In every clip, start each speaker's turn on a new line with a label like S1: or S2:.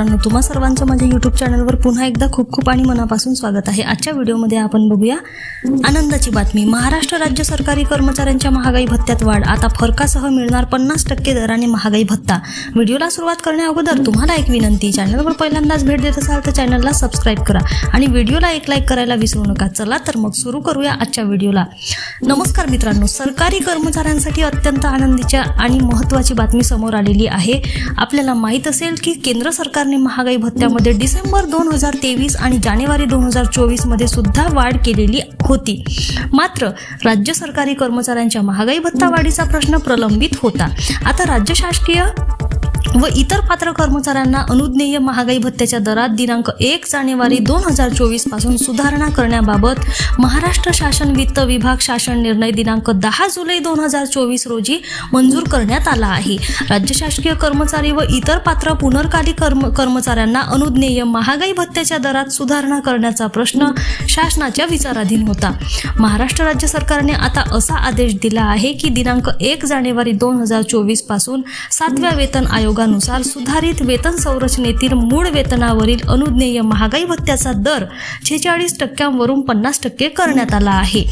S1: मित्रांनो तुम्हा सर्वांचं माझ्या यूट्यूब चॅनलवर पुन्हा एकदा खूप खूप आणि मनापासून स्वागत आहे. आजच्या व्हिडिओमध्ये आपण बघूया आनंदाची बातमी. महाराष्ट्र राज्य सरकारी कर्मचाऱ्यांच्या महागाई भत्त्यात वाढ. आता फरकासह मिळणार पन्नास टक्के दराने महागाई भत्ता. व्हिडिओला सुरुवात करण्याअगोदर तुम्हाला एक विनंती. चॅनलवर पहिल्यांदाच भेट देत असाल तर चॅनलला सबस्क्राईब करा. आणि व्हिडिओला एक लाईक करायला विसरू नका. चला तर मग सुरू करूया आजच्या व्हिडिओला नमस्कार मित्रांनो सरकारी कर्मचाऱ्यांसाठी अत्यंत आनंदीच्या आणि महत्त्वाची बातमी समोर आलेली आहे. आपल्याला माहीत असेल की केंद्र सरकारने महागाई भत्त्यामध्ये डिसेंबर दोन हजार तेवीस आणि जानेवारी दोन हजार चोवीसमध्ये सुद्धा वाढ केलेली होती. मात्र राज्य सरकारी कर्मचाऱ्यांच्या महागाई भत्ता वाढीचा प्रश्न प्रलंबित होता. आता राज्य शासकीय व इतर पात्र कर्मचाऱ्यांना अनुज्ञेय महागाई भत्त्याच्या दरात दिनांक एक जानेवारी दोन हजार चोवीसपासून सुधारणा करण्याबाबत महाराष्ट्र शासन वित्त विभाग शासन निर्णय दिनांक दहा जुलै दोन हजार चोवीस रोजी मंजूर करण्यात आला आहे. राज्य शासकीय कर्मचारी व इतर पात्र पुनर्काली कर्म कर्मचाऱ्यांना अनुज्ञेय महागाई भत्त्याच्या दरात सुधारणा करण्याचा प्रश्न शासनाच्या विचाराधीन होता. महाराष्ट्र राज्य सरकारने आता असा आदेश दिला आहे की दिनांक एक जानेवारी दोन हजार चोवीसपासून सातव्या वेतन आयोग आयोगानुसार सुधारित वेतन संरचनेतील मूळ वेतनावरील अनुज्ञेय महागाई भत्त्याचा दर छेचाळीस टक्क्यांवरून पन्नास टक्के करण्यात आला आहे.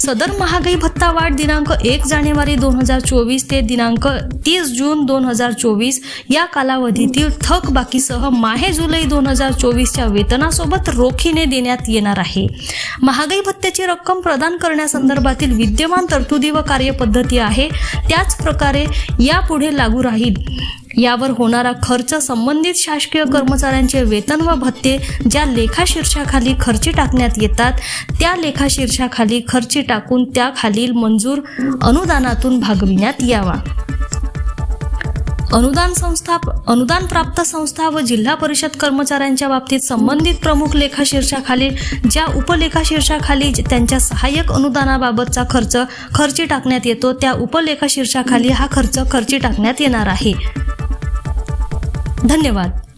S1: सदर महागाई भत्ता वाढ दिनांक एक जानेवारी दोन हजार चोवीस ते दिनांक तीस जून दोन हजार चोवीस या कालावधीतील थक बाकीसह माहे जुलै दोन हजार चोवीसच्या वेतनासोबत रोखीने देण्यात येणार आहे. महागाई भत्त्याची रक्कम प्रदान करण्यासंदर्भातील विद्यमान तरतुदी व कार्यपद्धती आहे. त्याच प्रकारे यापुढे लागू राहील. यावर होणारा खर्च संबंधित शासकीय कर्मचाऱ्यांचे वेतन व भत्ते ज्या लेखा शीर्षाखाली खर्ची टाकण्यात येतात त्या लेखा शीर्षाखाली खर्ची टाकून त्याखालील मंजूर अनुदानातून भागविण्यात यावा. अनुदान संस्था अनुदान प्राप्त संस्था व जिल्हा परिषद कर्मचाऱ्यांच्या बाबतीत संबंधित प्रमुख लेखा शीर्षाखाली ज्या उपलेखा शीर्षाखाली त्यांच्या सहाय्यक अनुदानाबाबतचा खर्च खर्ची टाकण्यात येतो त्या उपलेखा शीर्षाखाली हा खर्च खर्ची टाकण्यात येणार आहे. धन्यवाद.